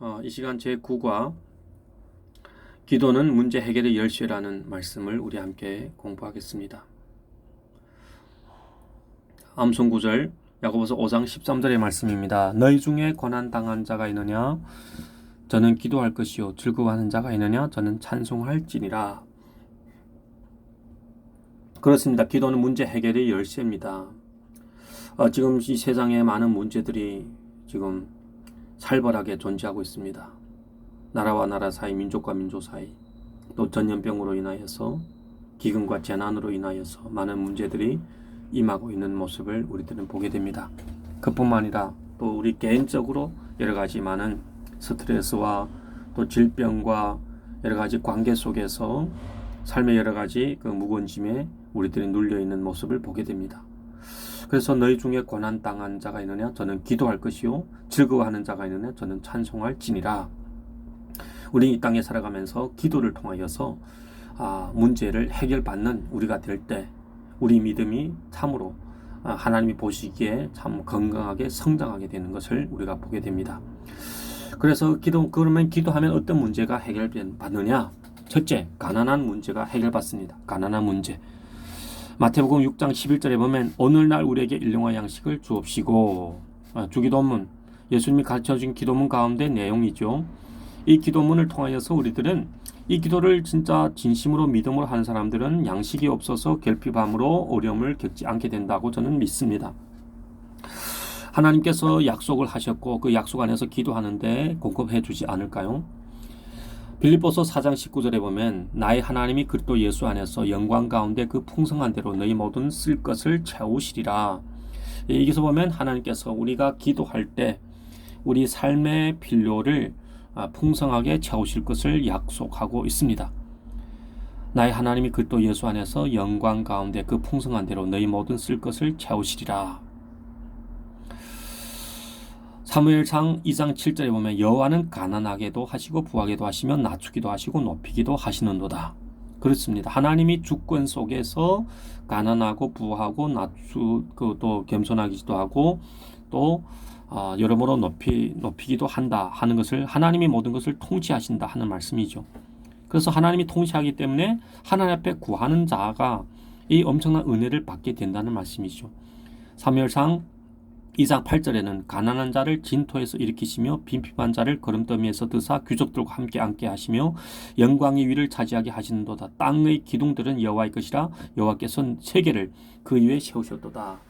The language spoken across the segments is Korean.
어, 이 시간 제9과 기도는 문제 해결의 열쇠라는 말씀을 우리 함께 공부하겠습니다. 암송 구절 야고보서 5장 13절의 말씀입니다. 너희 중에 고난 당한 자가 있느냐 저는 기도할 것이요 즐거워하는 자가 있느냐 저는 찬송할지니라. 그렇습니다. 기도는 문제 해결의 열쇠입니다. 어, 지금 이 세상에 많은 문제들이 지금 살벌하게 존재하고 있습니다. 나라와 나라 사이, 민족과 민족 사이, 또 전염병으로 인하여서 기근과 재난으로 인하여서 많은 문제들이 임하고 있는 모습을 우리들은 보게 됩니다. 그뿐만 아니라 또 우리 개인적으로 여러 가지 많은 스트레스와 또 질병과 여러 가지 관계 속에서 삶의 여러 가지 그 무거운 짐에 우리들이 눌려 있는 모습을 보게 됩니다. 그래서 너희 중에 고난 당한 자가 있느냐 저는 기도할 것이요 즐거워하는 자가 있느냐 저는 찬송할지니라. 우리 이 땅에 살아가면서 기도를 통하여서 아, 문제를 해결받는 우리가 될 때 우리 믿음이 참으로 아, 하나님이 보시기에 참 건강하게 성장하게 되는 것을 우리가 보게 됩니다. 그래서 기도 그러면 기도하면 어떤 문제가 해결받느냐? 첫째, 가난한 문제가 해결받습니다. 가난한 문제. 마태복음 6장 11절에 보면 오늘날 우리에게 일용할 양식을 주옵시고 아, 주기도문 예수님이 가르쳐 준 기도문 가운데 내용이죠. 이 기도문을 통하여서 우리들은 이 기도를 진짜 진심으로 믿음으로 하는 사람들은 양식이 없어서 결핍함으로 어려움을 겪지 않게 된다고 저는 믿습니다. 하나님께서 약속을 하셨고 그 약속 안에서 기도하는데 공급해 주지 않을까요? 빌립보서 4장 19절에 보면 나의 하나님이 그리스도 예수 안에서 영광 가운데 그 풍성한 대로 너희 모든 쓸 것을 채우시리라. 여기서 보면 하나님께서 우리가 기도할 때 우리 삶의 필요를 아, 풍성하게 채우실 것을 약속하고 있습니다. 나의 하나님이 그리스도 예수 안에서 영광 가운데 그 풍성한 대로 너희 모든 쓸 것을 채우시리라. 사무엘상 2장 7절에 보면 여호와는 가난하게도 하시고 부하게도 하시며 낮추기도 하시고 높이기도 하시는도다. 그렇습니다. 하나님이 주권 속에서 가난하고 부하고 낮추고 또 겸손하기도 하고 또 어, 여러모로 높이 높이기도 한다 하는 것을 하나님이 모든 것을 통치하신다 하는 말씀이죠. 그래서 하나님이 통치하기 때문에 하나님 앞에 구하는 자가 이 엄청난 은혜를 받게 된다는 말씀이죠. 사무엘상 2장 8절에는 가난한 자를 진토에서 일으키시며 빈핍한 자를 걸음더미에서 드사 귀족들과 함께 앉게 하시며 영광의 위를 차지하게 하시는도다. 땅의 기둥들은 여호와의 것이라 여호와께서 세계를 그 위에 세우셨도다.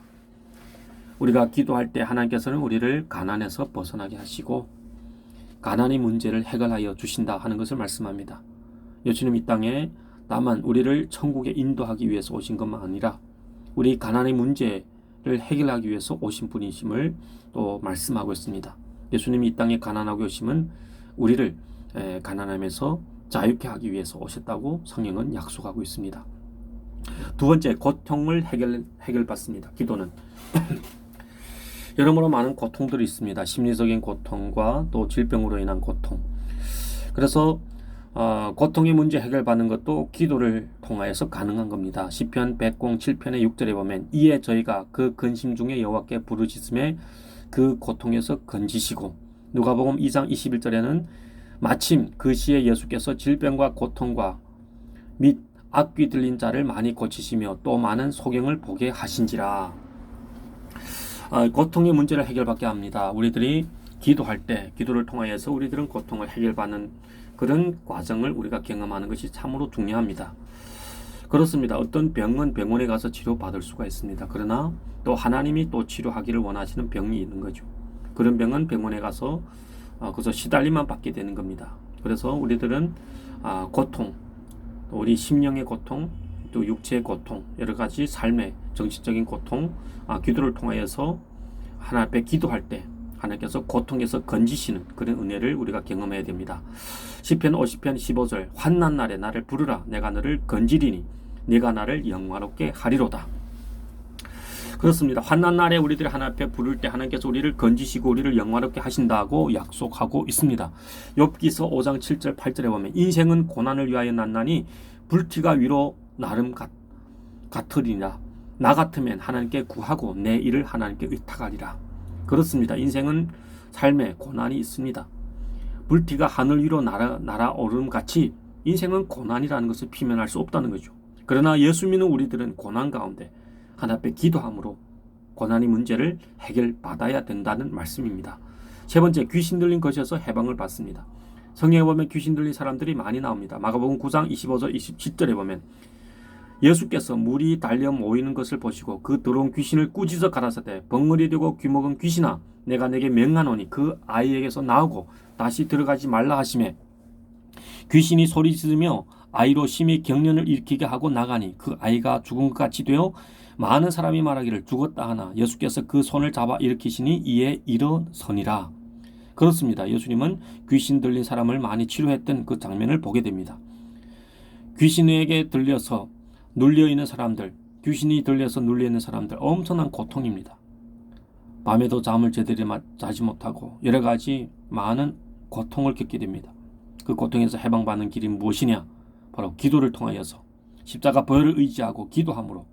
우리가 기도할 때 하나님께서는 우리를 가난에서 벗어나게 하시고 가난의 문제를 해결하여 주신다 하는 것을 말씀합니다. 예수님 이 땅에 다만 우리를 천국에 인도하기 위해서 오신 것만 아니라 우리 가난의 문제 를 해결하기 위해서 오신 분이심을 또 말씀하고 있습니다. 예수님이 이 땅에 가난하고 오심은 우리를 가난함에서 자유케 하기 위해서 오셨다고 성경은 약속하고 있습니다. 두 번째 고통을 해결 해결받습니다. 기도는 여러모로 많은 고통들이 있습니다. 심리적인 고통과 또 질병으로 인한 고통. 그래서 어, 고통의 문제 해결받는 것도 기도를 통하여서 가능한 겁니다. 시편 107편의 6절에 보면 이에 저희가 그 근심 중에 여호와께 부르짖음에 그 고통에서 건지시고 누가복음 2장 21절에는 마침 그 시에 예수께서 질병과 고통과 및 악귀 들린 자를 많이 고치시며 또 많은 소경을 보게 하신지라. 어, 고통의 문제를 해결받게 합니다. 우리들이 기도할 때 기도를 통하여서 우리들은 고통을 해결받는 그런 과정을 우리가 경험하는 것이 참으로 중요합니다. 그렇습니다. 어떤 병은 병원에 가서 치료받을 수가 있습니다. 그러나 또 하나님이 또 치료하기를 원하시는 병이 있는 거죠. 그런 병은 병원에 가서 어, 그래서 시달림만 받게 되는 겁니다. 그래서 우리들은 아, 고통, 우리 심령의 고통, 또 육체의 고통, 여러 가지 삶의 정신적인 고통, 아, 기도를 통하여서 하나 앞에 기도할 때 하나님께서 고통에서 건지시는 그런 은혜를 우리가 경험해야 됩니다. 시편 50편 15절 환난 날에 나를 부르라 내가 너를 건지리니 네가 나를 영화롭게 하리로다. 그렇습니다. 환난 날에 우리들이 하나 앞에 부를 때 하나님께서 우리를 건지시고 우리를 영화롭게 하신다고 약속하고 있습니다. 욥기서 5장 7절 8절에 보면 인생은 고난을 위하여 난나니 불티가 위로 나름 같, 같으리나 나 같으면 하나님께 구하고 내 일을 하나님께 의탁하리라. 그렇습니다. 인생은 삶에 고난이 있습니다. 불티가 하늘 위로 날아, 날아오름 같이 인생은 고난이라는 것을 피면할 수 없다는 거죠. 그러나 예수 믿는 우리들은 고난 가운데 하나 앞에 기도함으로 고난의 문제를 해결받아야 된다는 말씀입니다. 세 번째, 귀신 들린 것에서 해방을 받습니다. 성경에 보면 귀신 들린 사람들이 많이 나옵니다. 마가복음 9장 25절 27절에 보면 예수께서 물이 달려 모이는 것을 보시고 그 들어온 귀신을 꾸짖어 가라사대 벙어리 되고 귀먹은 귀신아 내가 내게 명하노니 그 아이에게서 나오고 다시 들어가지 말라 하심에 귀신이 소리 지르며 아이로 심히 경련을 일으키게 하고 나가니 그 아이가 죽은 것 같이 되어 많은 사람이 말하기를 죽었다 하나 예수께서 그 손을 잡아 일으키시니 이에 일어서니라. 그렇습니다. 예수님은 귀신 들린 사람을 많이 치료했던 그 장면을 보게 됩니다. 귀신에게 들려서 눌려 있는 사람들, 귀신이 들려서 눌려 있는 사람들 엄청난 고통입니다. 밤에도 잠을 제대로 자지 못하고 여러 가지 많은 고통을 겪게 됩니다. 그 고통에서 해방받는 길이 무엇이냐? 바로 기도를 통하여서 십자가 보혈을 의지하고 기도함으로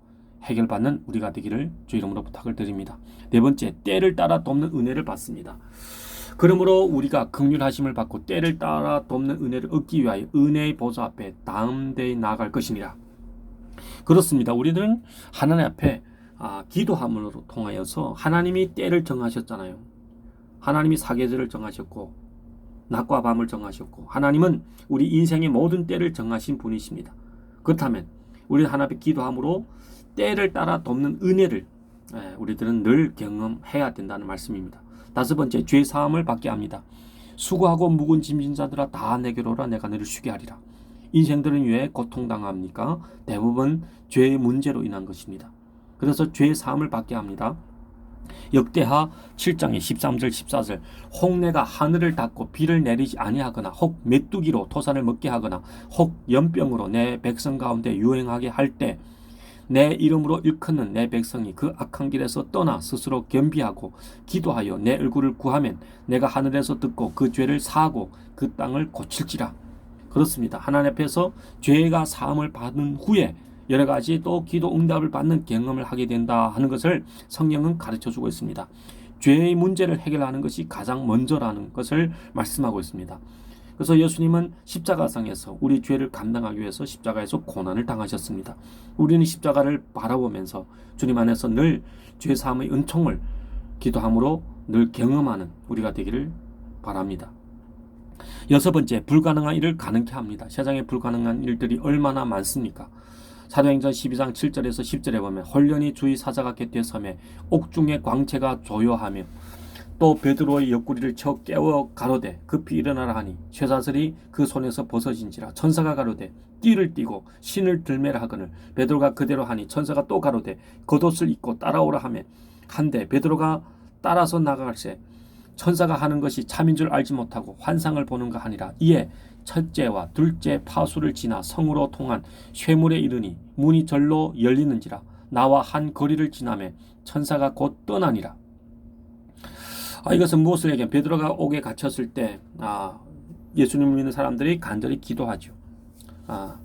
해결받는 우리가 되기를 주 이름으로 부탁을 드립니다. 네 번째, 때를 따라 돕는 은혜를 받습니다. 그러므로 우리가 극률하심을 받고 때를 따라 돕는 은혜를 얻기 위하여 은혜의 보좌 앞에 담대히 나아갈 것이니라. 그렇습니다. 우리들은 하나님 앞에 아, 기도함으로 통하여서 하나님이 때를 정하셨잖아요. 하나님이 사계절을 정하셨고 낮과 밤을 정하셨고 하나님은 우리 인생의 모든 때를 정하신 분이십니다. 그렇다면 우리 하나님 앞에 기도함으로 때를 따라 돕는 은혜를 예, 우리들은 늘 경험해야 된다는 말씀입니다. 다섯 번째 죄 사함을 받게 합니다. 수고하고 묵은 짐진 자들아 다 내게로 오라 내가 너를 쉬게 하리라. 인생들은 왜 고통당합니까? 대부분 죄의 문제로 인한 것입니다. 그래서 죄 사함을 받게 합니다. 역대하 7장의 13절 14절 혹내가 하늘을 닫고 비를 내리지 아니하거나 혹 메뚜기로 토산을 먹게 하거나 혹 연병으로 내 백성 가운데 유행하게 할 때 내 이름으로 일컫는 내 백성이 그 악한 길에서 떠나 스스로 겸비하고 기도하여 내 얼굴을 구하면 내가 하늘에서 듣고 그 죄를 사하고 그 땅을 고칠지라 그렇습니다. 하나님 앞에서 죄가 사함을 받은 후에 여러 가지 또 기도 응답을 받는 경험을 하게 된다 하는 것을 성경은 가르쳐 주고 있습니다. 죄의 문제를 해결하는 것이 가장 먼저라는 것을 말씀하고 있습니다. 그래서 예수님은 십자가상에서 우리 죄를 감당하기 위해서 십자가에서 고난을 당하셨습니다. 우리는 십자가를 바라보면서 주님 안에서 늘 죄 사함의 은총을 기도함으로 늘 경험하는 우리가 되기를 바랍니다. 여섯 번째, 불가능한 일을 가능케 합니다. 세상에 불가능한 일들이 얼마나 많습니까? 사도행전 12장 7절에서 10절에 보면 홀련히 주의 사자가 곁에 섬에 옥중의 광채가 조요하며 또 베드로의 옆구리를 쳐 깨워 가로되 급히 일어나라 하니 쇠사슬이 그 손에서 벗어진지라 천사가 가로되 띠를 띠고 신을 들매라 하거늘 베드로가 그대로 하니 천사가 또 가로되 겉옷을 입고 따라오라 하며 한데 베드로가 따라서 나갈새 천사가 하는 것이 참인 줄 알지 못하고 환상을 보는가 하니라 이에 첫째와 둘째 파수를 지나 성으로 통한 쇠물에 이르니 문이 절로 열리는지라 나와 한 거리를 지나매 천사가 곧 떠나니라. 아, 이것은 무엇을 얘기해? 베드로가 옥에 갇혔을 때 아, 예수님을 믿는 사람들이 간절히 기도하죠. 아,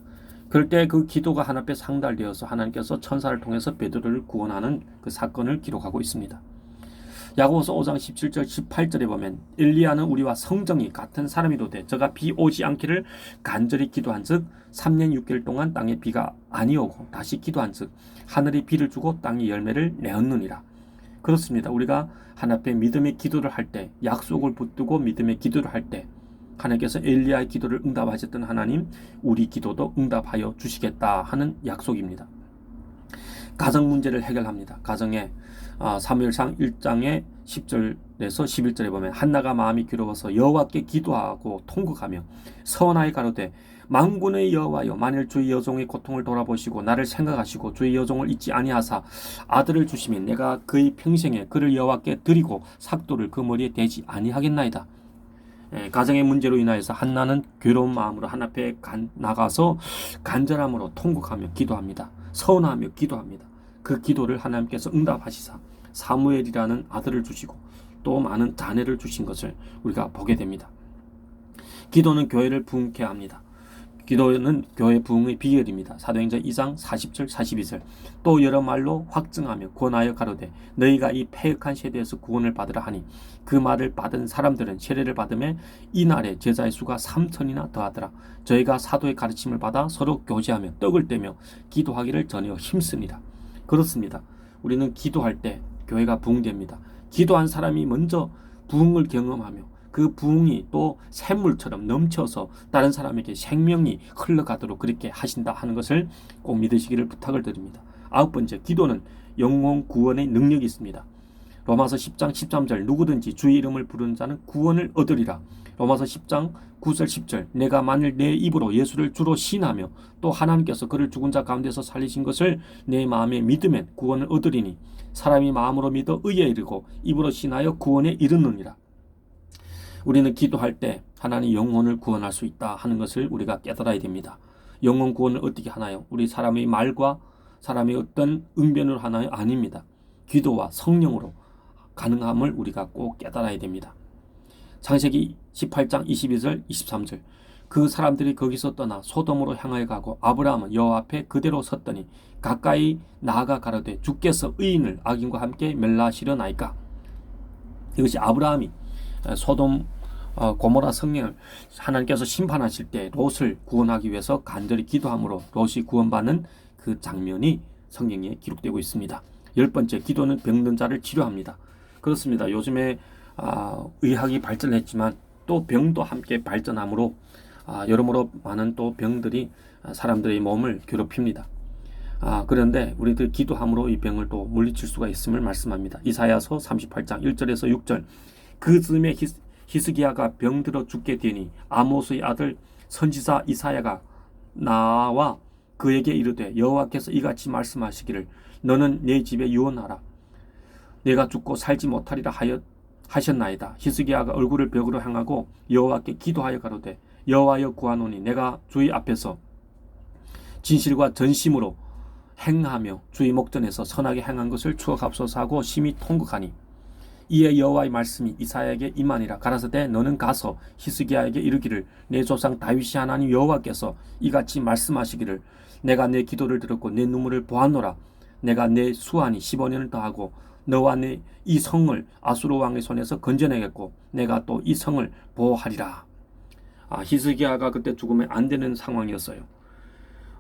그럴 때 그 기도가 하나님 앞에 상달되어서 하나님께서 천사를 통해서 베드로를 구원하는 그 사건을 기록하고 있습니다. 야고보서 5장 17절 18절에 보면 엘리야는 우리와 성정이 같은 사람이로되 저가 비 오지 않기를 간절히 기도한즉 3년 6개월 동안 땅에 비가 아니오고 다시 기도한즉 하늘이 비를 주고 땅이 열매를 내었느니라. 그렇습니다. 우리가 하나님 앞에 믿음의 기도를 할 때 약속을 붙들고 믿음의 기도를 할 때 하나님께서 엘리야의 기도를 응답하셨던 하나님 우리 기도도 응답하여 주시겠다 하는 약속입니다. 가정 문제를 해결합니다. 가정에 아, 사무엘상 1장의 10절에서 11절에 보면 한나가 마음이 괴로워서 여호와께 기도하고 통곡하며 서원하여 가로되 망군의 여호와여 만일 주의 여종의 고통을 돌아보시고 나를 생각하시고 주의 여종을 잊지 아니하사 아들을 주시면 내가 그의 평생에 그를 여호와께 드리고 삭도를 그 머리에 대지 아니하겠나이다. 예, 가정의 문제로 인하여서 한나는 괴로운 마음으로 하나 앞에 간, 나가서 간절함으로 통곡하며 기도합니다. 서운하며 기도합니다. 그 기도를 하나님께서 응답하시사 사무엘이라는 아들을 주시고 또 많은 자녀를 주신 것을 우리가 보게 됩니다. 기도는 교회를 부흥케 합니다. 기도는 교회 부흥의 비결입니다. 사도행전 2장 40절 42절 또 여러 말로 확증하며 권하여 가로되 너희가 이 패역한 세대에서 구원을 받으라 하니 그 말을 받은 사람들은 세례를 받음에 이날에 제자의 수가 3천이나 더하더라. 저희가 사도의 가르침을 받아 서로 교제하며 떡을 떼며 기도하기를 전혀 힘씁니다. 그렇습니다. 우리는 기도할 때 교회가 부흥됩니다. 기도한 사람이 먼저 부흥을 경험하며 그 부흥이 또 샘물처럼 넘쳐서 다른 사람에게 생명이 흘러가도록 그렇게 하신다 하는 것을 꼭 믿으시기를 부탁을 드립니다. 아홉 번째, 기도는 영혼 구원의 능력이 있습니다. 로마서 10장 13절 누구든지 주의 이름을 부르는 자는 구원을 얻으리라. 로마서 10장 9절 10절 내가 만일 내 입으로 예수를 주로 신하며 또 하나님께서 그를 죽은 자 가운데서 살리신 것을 내 마음에 믿으면 구원을 얻으리니 사람이 마음으로 믿어 의에 이르고 입으로 신하여 구원에 이르느니라. 우리는 기도할 때 하나님 영혼을 구원할 수 있다 하는 것을 우리가 깨달아야 됩니다. 영혼 구원을 어떻게 하나요? 우리 사람의 말과 사람의 어떤 응변으로 하나요? 아닙니다. 기도와 성령으로 가능함을 우리가 꼭 깨달아야 됩니다. 창세기 18장 22절 23절 그 사람들이 거기서 떠나 소돔으로 향하여 가고 아브라함은 여호와 앞에 그대로 섰더니 가까이 나아가 가로되 주께서 의인을 악인과 함께 멸라하시려나이까 이것이 아브라함이 소돔 어, 고모라 성령을 하나님께서 심판하실 때 롯을 구원하기 위해서 간절히 기도함으로 롯이 구원받는 그 장면이 성경에 기록되고 있습니다. 열 번째 기도는 병든 자를 치료합니다. 그렇습니다. 요즘에 아, 의학이 발전했지만 또 병도 함께 발전함으로 아, 여러모로 많은 또 병들이 사람들의 몸을 괴롭힙니다. 아, 그런데 우리들 기도함으로 이 병을 또 물리칠 수가 있음을 말씀합니다. 이사야서 38장 1절에서 6절 그 즈음에 히스기야가 병들어 죽게 되니 아모스의 아들 선지자 이사야가 나와 그에게 이르되 여호와께서 이같이 말씀하시기를 너는 내 집에 유언하라. 내가 죽고 살지 못하리라 하여 하셨나이다. 히스기야가 얼굴을 벽으로 향하고 여호와께 기도하여 가로되 여호와여 구하노니 내가 주의 앞에서 진실과 전심으로 행하며 주의 목전에서 선하게 행한 것을 추억합소서 하고 심히 통곡하니 이에 여호와의 말씀이 이사야에게 임하니라. 가라사대 너는 가서 히스기야에게 이르기를 내 조상 다윗이 하나님 여호와께서 이같이 말씀하시기를 내가 내 기도를 들었고 내 눈물을 보았노라. 내가 내 수완이 15년을 더하고 너와 내 이 성을 아수르 왕의 손에서 건져내겠고 내가 또 이 성을 보호하리라. 아, 히스기야가 그때 죽으면 안 되는 상황이었어요.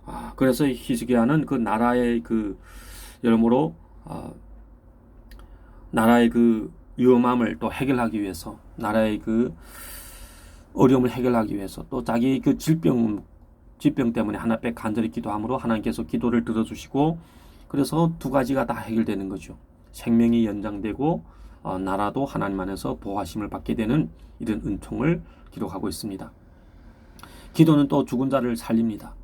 아, 그래서 히스기야는 그 나라의 그 여러모로 아, 나라의 그 위험함을 또 해결하기 위해서 나라의 그 어려움을 해결하기 위해서 또 자기 그 질병 질병 때문에 하나님께 간절히 기도함으로 하나님께서 기도를 들어주시고 그래서 두 가지가 다 해결되는 거죠. 생명이 연장되고 어, 나라도 하나님 안에서 보호하심을 받게 되는 이런 은총을 기록하고 있습니다. 기도는 또 죽은 자를 살립니다.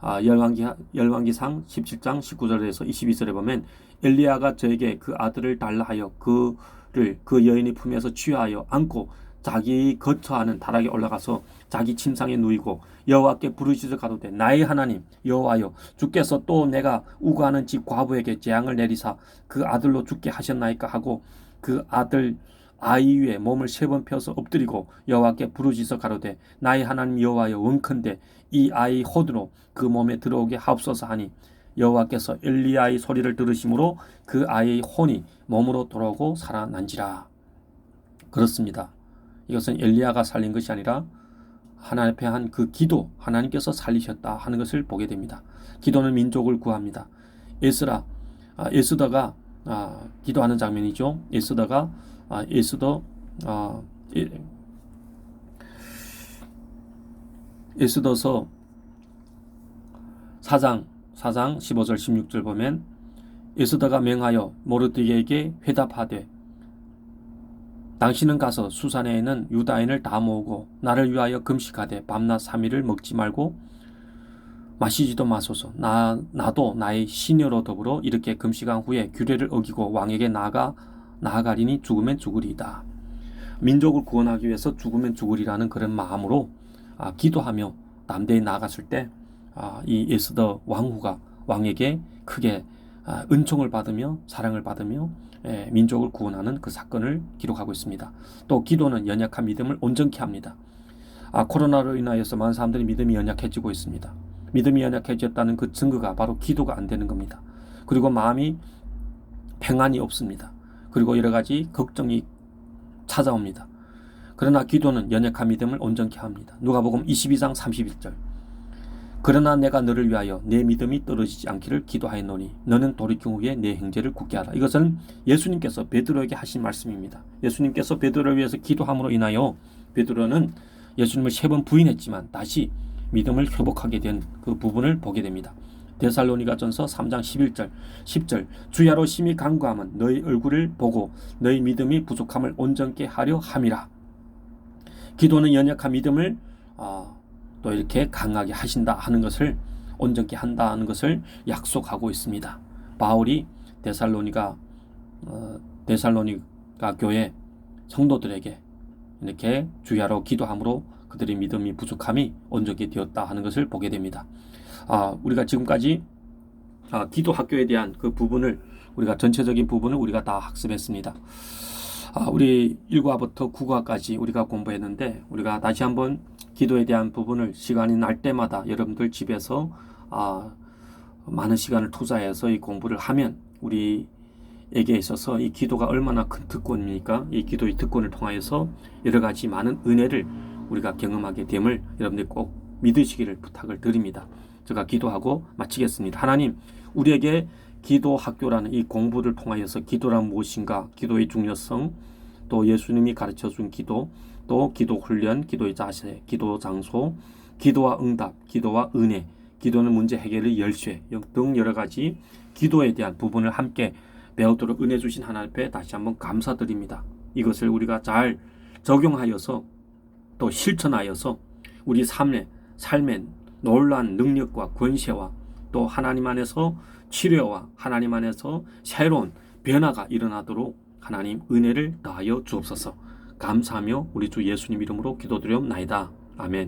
아, 열왕기, 열왕기상 17장 19절에서 22절에 보면 엘리야가 저에게 그 아들을 달라 하여 그를 그 여인의 품에서 취하여 안고 자기 거처하는 다락에 올라가서 자기 침상에 누이고 여호와께 부르짖어 가로되 나의 하나님 여호와여 주께서 또 내가 우고하는 집 과부에게 재앙을 내리사 그 아들로 죽게 하셨나이까 하고 그 아들 아이 위에 몸을 세 번 펴서 엎드리고 여호와께 부르짖어 가로되 나의 하나님 여호와여 원컨대 이 아이 호두로 그 몸에 들어오게 하옵소서 하니 여호와께서 엘리야의 소리를 들으심으로 그 아이의 혼이 몸으로 돌아오고 살아난지라 그렇습니다. 이것은 엘리야가 살린 것이 아니라 하나님 앞에 한 그 기도 하나님께서 살리셨다 하는 것을 보게 됩니다. 기도는 민족을 구합니다. 에스라 아, 에스더가 아, 기도하는 장면이죠. 에스더가 아, 에스더 아, 에, 에스더서 4장 4장 15절 16절 보면 에스더가 맹하여 모르드게에게 회답하되 당신은 가서 수산에 있는 유다인을 다 모으고 나를 위하여 금식하되 밤낮 3일을 먹지 말고 마시지도 마소서 나, 나도 나의 시녀로 더불어 이렇게 금식한 후에 규례를 어기고 왕에게 나아가 나아가리니 죽으면 죽으리이다. 민족을 구원하기 위해서 죽으면 죽으리라는 그런 마음으로 아, 기도하며 남대에 나아갔을 때 이 아, 에스더 왕후가 왕에게 크게 아, 은총을 받으며 사랑을 받으며 예, 민족을 구원하는 그 사건을 기록하고 있습니다. 또 기도는 연약한 믿음을 온전케 합니다. 아, 코로나로 인하여서 많은 사람들이 믿음이 연약해지고 있습니다. 믿음이 연약해졌다는 그 증거가 바로 기도가 안 되는 겁니다. 그리고 마음이 평안이 없습니다. 그리고 여러 가지 걱정이 찾아옵니다. 그러나 기도는 연약한 믿음을 온전케 합니다. 누가복음 22장 31절. 그러나 내가 너를 위하여 내 믿음이 떨어지지 않기를 기도하였노니 너는 돌이킨 후에 내 형제를 굳게 하라. 이것은 예수님께서 베드로에게 하신 말씀입니다. 예수님께서 베드로를 위해서 기도함으로 인하여 베드로는 예수님을 세 번 부인했지만 다시 믿음을 회복하게 된 그 부분을 보게 됩니다. 데살로니가전서 3장 11절 10절 주야로 심히 간구함은 너희 얼굴을 보고 너희 믿음이 부족함을 온전케 하려 함이라. 기도는 연약한 믿음을 어, 또 이렇게 강하게 하신다 하는 것을 온전케 한다는 것을 약속하고 있습니다. 바울이 데살로니가 어, 데살로니가 교회 성도들에게 이렇게 주야로 기도함으로 그들의 믿음이 부족함이 온전히 되었다 하는 것을 보게 됩니다. 아, 우리가 지금까지 아, 기도 학교에 대한 그 부분을 우리가 전체적인 부분을 우리가 다 학습했습니다. 아, 우리 1과부터 9과까지 우리가 공부했는데 우리가 다시 한번 기도에 대한 부분을 시간이 날 때마다 여러분들 집에서 아, 많은 시간을 투자해서 이 공부를 하면 우리에게 있어서 이 기도가 얼마나 큰 특권입니까? 이 기도의 특권을 통하여서 여러 가지 많은 은혜를 우리가 경험하게 됨을 여러분들 꼭 믿으시기를 부탁을 드립니다. 제가 기도하고 마치겠습니다. 하나님, 우리에게 기도 학교라는 이 공부를 통하여서 기도란 무엇인가, 기도의 중요성, 또 예수님이 가르쳐 준 기도, 또 기도 훈련, 기도의 자세, 기도 장소, 기도와 응답, 기도와 은혜, 기도는 문제 해결의 열쇠 등 여러 가지 기도에 대한 부분을 함께 배우도록 은혜 주신 하나님 앞에 다시 한번 감사드립니다. 이것을 우리가 잘 적용하여서 또 실천하여서 우리 삶의 삶의 놀란 능력과 권세와 또 하나님 안에서 치료와 하나님 안에서 새로운 변화가 일어나도록 하나님 은혜를 더하여 주옵소서. 감사하며 우리 주 예수님 이름으로 기도드리옵나이다. 아멘.